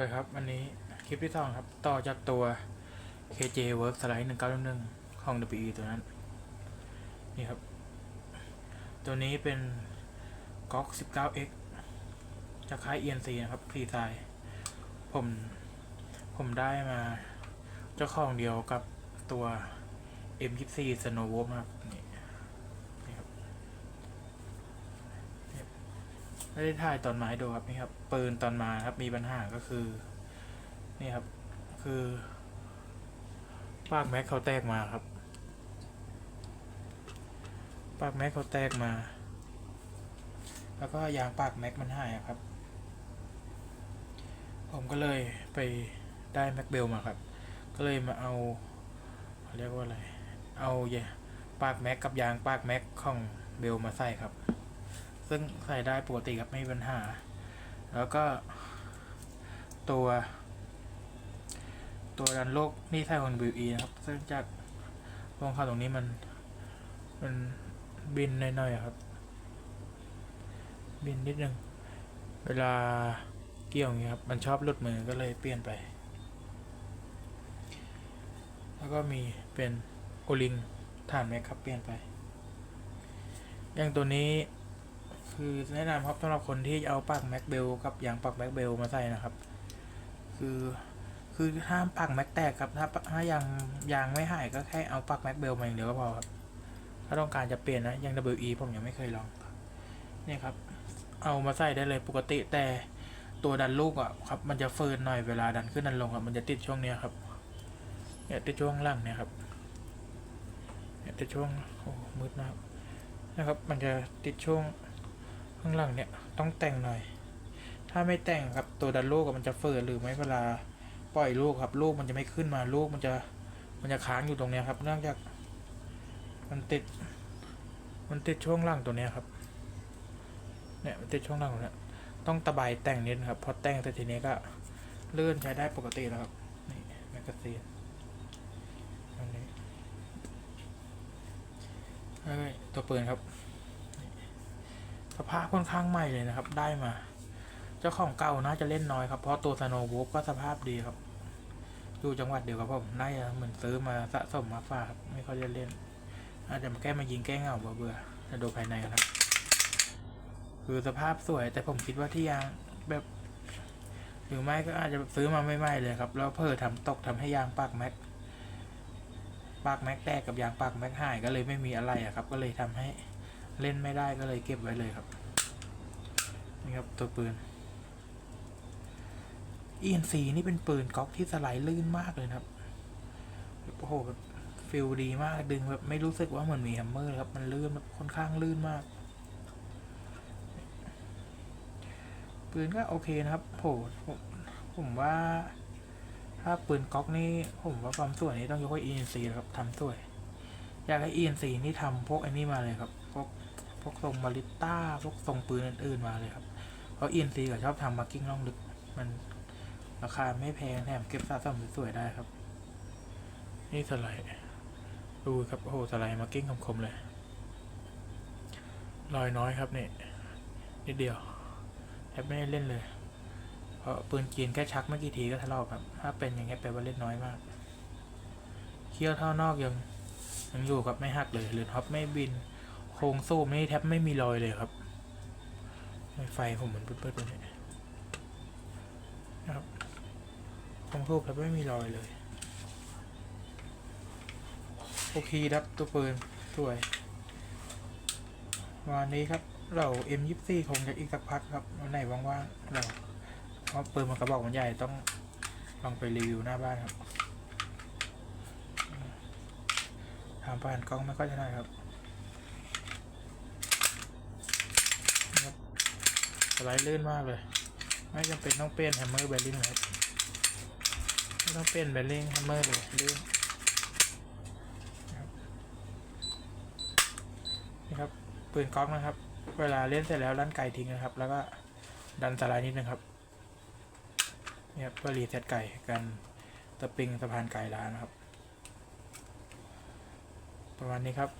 เลยครับวันนี้คลิปที่สองครับ ต่อจากตัว KJ Work Slide 1911ของ WE ตัวนั้น นี่ครับ ตัวนี้เป็น GOG 19X จากค่าย ENC นะครับฟรีไซผม ผมได้มาเจ้าของเดียวกับตัว M24 Snow Wolf ครับนี่ครับ ไม่ได้ถ่ายตอนไม้ดูครับนี่ครับปืนตอนมาครับมีปัญหาก็คือ นี่ครับ คือปากแม็กเขาแตกมาครับ ปากแม็กเขาแตกมา แล้วก็ยางปากแม็กมันหายอะครับ ผมก็เลยไปได้แม็กเบลมาครับ ก็เลยมาเอาเขาเรียกว่าอะไร เอาเยปากแม็กกับยางปากแม็กของเบลมาใส่ครับ ซึ่งใส่ได้ปกติครับไม่มีปัญหา แล้วก็ตัว ตัวดันโลกนี่ใส่ของ WE นะครับ ซึ่งจากรองเข้าตรงนี้มัน มันบินหน่อยๆครับ บินนิดนึง เวลาเกี่ยวอย่างเงี้ยครับ มันชอบหลุดมือก็เลยเปลี่ยนไป แล้วก็มีเป็นโอลิงฐานแม็กครับเปลี่ยนไป อย่างตัวนี้ คือแนะนำครับสำหรับคนที่เอาปากแม็กเบลกับยางปากแม็กเบลมาใส่นะครับ คือคือห้ามปากแม็กแตกครับถ้าถ้ายางยางไม่หายก็แค่เอาปากแม็กเบลมาอย่างเดียวก็พอครับ ถ้าต้องการจะเปลี่ยนนะยัง WE ผมยังไม่เคยลองเนี่ยครับ เอามาใส่ได้เลยปกติแต่ตัวดันลูกอะครับ มันจะเฟิร์นหน่อยเวลาดันขึ้นดันลงครับมันจะติดช่วงเนี้ยครับเนี่ยติดช่วงล่างเนี่ยครับเนี่ยติดช่วงโอ้มืดนะครับนะครับ มันจะติดช่วง ข้างหลังเนี่ยต้องแต่งหน่อย ถ้าไม่แต่งครับตัวดันลูกมันจะเฟิร์หรือไม่เวลาปล่อยลูกครับ ลูกมันจะไม่ขึ้นมาลูกมันจะมันจะค้างอยู่ตรงเนี้ยครับ เนื่องจากมันติด มันติดช่วงล่างตัวเนี้ยครับ เนี่ยมันติดช่วงล่างตรงเนี้ยต้องตะไบแต่งนิดนครับพอแต่งแต่ทีนี้ก็เลื่อนใช้ได้ปกติแล้วครับนี่แมกกาซีนอันนี้เอ้ยตัวปืนครับ ภาพค่อนข้างใหม่เลยนะครับ ได้มา เจ้าของเก่าน่าจะเล่นน้อยครับ เพราะตัวสโนว์วูฟก็สภาพดีครับ อยู่จังหวัดเดียวกับผมน่าจะเหมือนซื้อมาสะสมมาฝากไม่ค่อยได้เล่น อาจจะมาแก้มายิงแก้เหงาเบื่อๆจะดูภายในกันครับ คือสภาพสวย แต่ผมคิดว่าที่ยางแบบหรือไม่ก็อาจจะซื้อมาไม่ไม้เลยครับ แล้วเพิ่อทำตกทำให้ยางปากแม็กปากแม็กแตกกับยางปากแม็กหายก็เลยไม่มีอะไรอะครับ ก็เลยทำให้ เล่นไม่ได้ก็เลยเก็บไว้เลยครับ นี่ครับตัวปืน ENC นี่เป็นปืนก๊อกที่สไลด์ลื่นมากเลยครับโอ้โหแบบฟิลดีมากดึงแบบไม่รู้สึกว่าเหมือนมีแฮมเมอร์เลยครับมันลื่นแบบค่อนข้างลื่นมาก ปืนก็โอเคนะครับโหผมผมว่า ถ้าปืนก๊อกนี่ผมว่าความสวยนี่ต้องยกให้ ENC นะครับทำสวย อยากให้ ENC นี่ทำพวกไอ้นี่มาเลยครับพวก พวกทรงบาลิต้าพวกทรงปืนอื่นๆมาเลยครับ เพราะ ENC ก็ชอบทำมาร์กิ้งล่องลึก มันราคาไม่แพงแถมเก็บสะสมสวยๆได้ครับ นี่สไลด์ดูครับโอ้โหสไลด์มาร์กิ้งคมๆเลยรอยน้อยครับนี่นิดเดียวแทบไม่ได้เล่นเลย เพราะปืนจีนแค่ชักไม่กี่ทีก็ทะเลาะครับ ถ้าเป็นอย่างเงี้ยแปลว่าเล่นน้อยมาก เคี้ยวเท่านอกยังยังอยู่ครับไม่หักเลยหรือท็อปไม่บิน ครงสู้ไม่แทบไม่มีรอยเลยครับไฟผมเหมือนเปิดๆไปเนี่ยนะครับโครงสู้แทบไม่มีรอยเลย โอเคครับตัวปืนสวยวันนี้ครับเรา M24 คงจะอีกสักพักครับวันไหนว่างๆเราเพราะปืนมันกระบอกมันใหญ่ต้องลองไปรีวิวหน้าบ้านครับทำผ่านกล้องไม่ค่อยถนัดครับครับส ไลด์ลื่นมากเลย ไม่จำเป็นต้องเปลี่ยนแฮมเมอร์เบลลิงครับไม่ต้องเปลี่ยนเบลลิงแฮมเมอร์เลยลื่นนี่ครับปืนก๊อกนะครับ เวลาเล่นเสร็จแล้วลั่นไก่ทิ้งนะครับ แล้วก็ดันสไลด์นิดนึงครับเนี่ครับเพื่อรีเซ็ตไก่กันสปริงสะพานไก่ล้านนะครับ ประมาณนี้ครับ